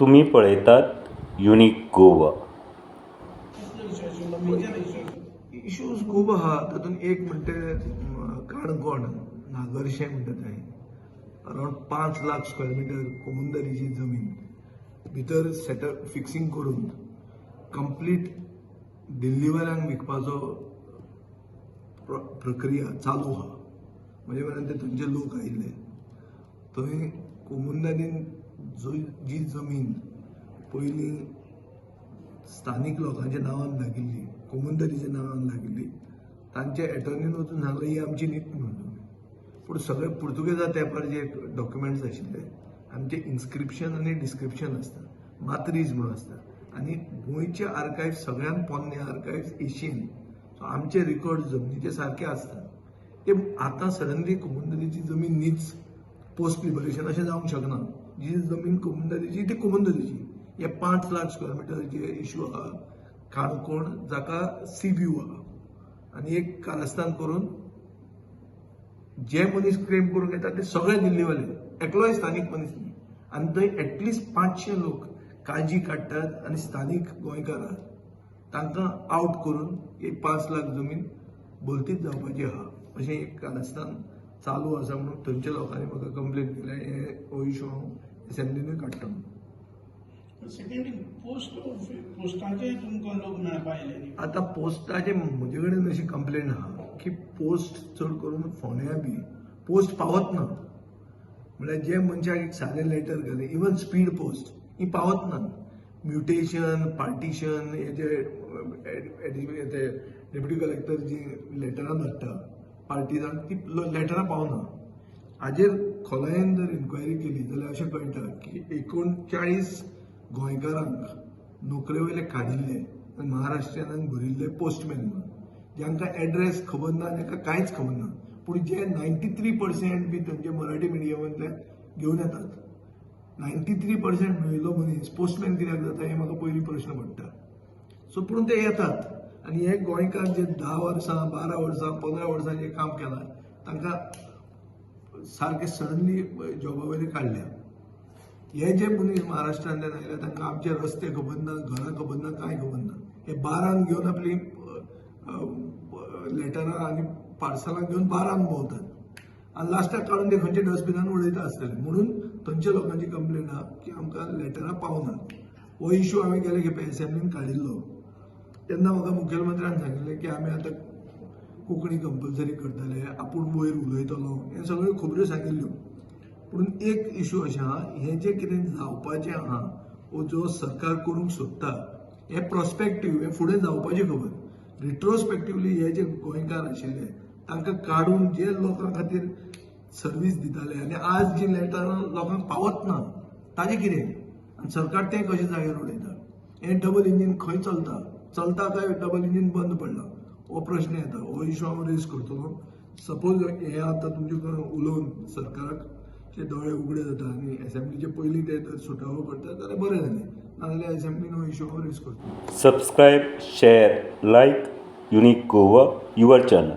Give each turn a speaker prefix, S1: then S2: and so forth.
S1: तुम्ही पळयतात unique Goa.
S2: Issues खूब आहा तातूंत एक म्हणटा काणकोण नागरशें म्हणटा थंय अरावंड पांच लाख स्क्वेअर मिटर कोमुंदरीची जमीन. भितर सेटअप फिक्सिंग करून कंप्लीट दिल्लीवाल्यांक विकपाचो प्र- प्रक्रिया चालू आहा म्हणजे म्हळ्यार ते थंयचे लोक आयिल्ले. थंय कोमुंदरीन जो जी जमीन पयलीं स्थानीक लोकांच्या नांवान लागिल्ली कोमुंदरीच्या नांवान लागिल्ली तांचे एटॉर्नीन वचून सांगलें ही आमची न्हीद म्हणून पूण सगळे पुर्तुगेजा तेंपार जे डॉक्युमेंट्स आशिल्ले आमचे इन्स्क्रिप्शन आनी डिस्क्रिप्शन आसता मात्रीज म्हणून आसता आनी गोंयचे आर्कायव सगळ्यान पोन्ने आर्कायव एशियन सो आमचे रिकॉर्ड जमनीचे सारके आसता ते आतां सडनली कोमुंदरीची जमीन नीच पोस्ट लिबरेशन अशें जावंक शकना जी जमीन कोमुंदरीची ती कोमुंदरीची हे पांच लाख स्क्वेअर मिटरचे इश्यू आहा काणकोण जाका सी व्यू आहा आनी एक कारस्थान करून जे मनीस क्लेम करून येतात ते सगळे दिल्लीवाले. एकलोय स्थानीक मनीस न्ही. आनी थंय एटलिस्ट पांचशे लोक काळजी काडटात आनी स्थानीक गोंयकार आहात. तांकां आउट करून एक पांच लाख जमीन भलतीच जावपाची आहा अशें एक कारस्थान चालू आसा म्हणून थंयच्या लोकांनी म्हाका कंप्लेन केल्या हे हो इशू हांव एसेंब्लीनूय काडटा
S3: सेकंडली पोस्ट पोस्टाचे तुमकां लोक मेळपा आयले न्ही
S2: आतां पोस्टाचे म्हजे कडेन अशी कंप्लेन आहा की पोस्ट चड करून फोण्या बी पोस्ट पावत ना. म्हळ्यार जे मनशाक एक सादें लेटर घाले इवन स्पीड पोस्ट ही पावत ना. म्युटेशन पार्टिशन हे जे डेप्युटी कलेक्टर जी लेटरां धाडटा पार्टीजांक ती लेटरां पावना हाजेर खोलायेन जर इन्क्वायरी केली. जाल्यार अशें कळटा की एकोणचाळीस गोंयकारांक नोकरे वयले काडिल्ले आनी महाराष्ट्रीयनांक भरिल्ले पोस्टमॅन म्हणून. ज्यांकां एड्रेस खबर ना तांकां कांयच खबर ना पूण जे नायन्टी थ्री पर्सेंट बी थंयचे मराठी मिडियमांतल्यान घेवन येतात. नायन्टी थ्री पर्सेंट मेळिल्लो मनीस पोस्टमॅन कित्याक जाता हे म्हाका पयलीं प्रश्न पडटा सो पूण ते येतात. आनी हे गोंयकार जे धा वर्सां बारा वर्सां पंदरा वर्सां जे काम केलां तांकां सारके सडनली जॉबा वयले काडल्या हे जे मनीस महाराष्ट्रांतल्यान आयले तांकां आमचे रस्ते खबर ना घरां खबर ना कांय खबर ना हे बारान घेवन आपली लेटरां आनी पार्सलां घेवन बारान भोंवतात. आनी लास्टाक काडून ते खंयच्या डस्टबिनान उडयता आसतले. म्हणून थंयच्या लोकांची कंप्लेन आहा की आमकां लेटरां पावनात. हो इश्यू हांवें गेले खेपे एसेंब्लीन काडिल्लो तेन्ना म्हाका मुखेलमंत्र्यान सांगिल्लें की आमी आतां कोंकणी कंपल्सरी करतले आपूण वयर उलयतलो हे सगळ्यो खबऱ्यो सांगिल्ल्यो पूण एक इश्यू अशें आहा हें जें कितें जावपाचें आहा वो जो सरकार करूंक सोदता हे प्रोस्पेक्टीव हे फुडें जावपाची खबर. रिट्रोस्पेक्टिवली हे जे गोंयकार आशिल्ले तांकां काडून जे लोकां खातीर सर्वीस दिताले आनी आज जी लेटरां लोकांक पावत ना ताजें कितें? आनी सरकार तें कशें जाग्यार उडयता? हें डबल इंजीन खंय चलता? चलता काय? डबल इंजिन बंद पडला. हो प्रश्न येता. हो इशू हांव रेज करतलो सपोज हे आतां तुमचे कडेन उलोवन सरकाराक दोळे उगडे जाता आनी एसेंब्लीचे पयलीं ते जर सुटावो करता जाल्यार बरें जालें नाजाल्यार एसेंब्लीन हो इशू हांव रेज करतलो
S1: subscribe share like unique Goa your channel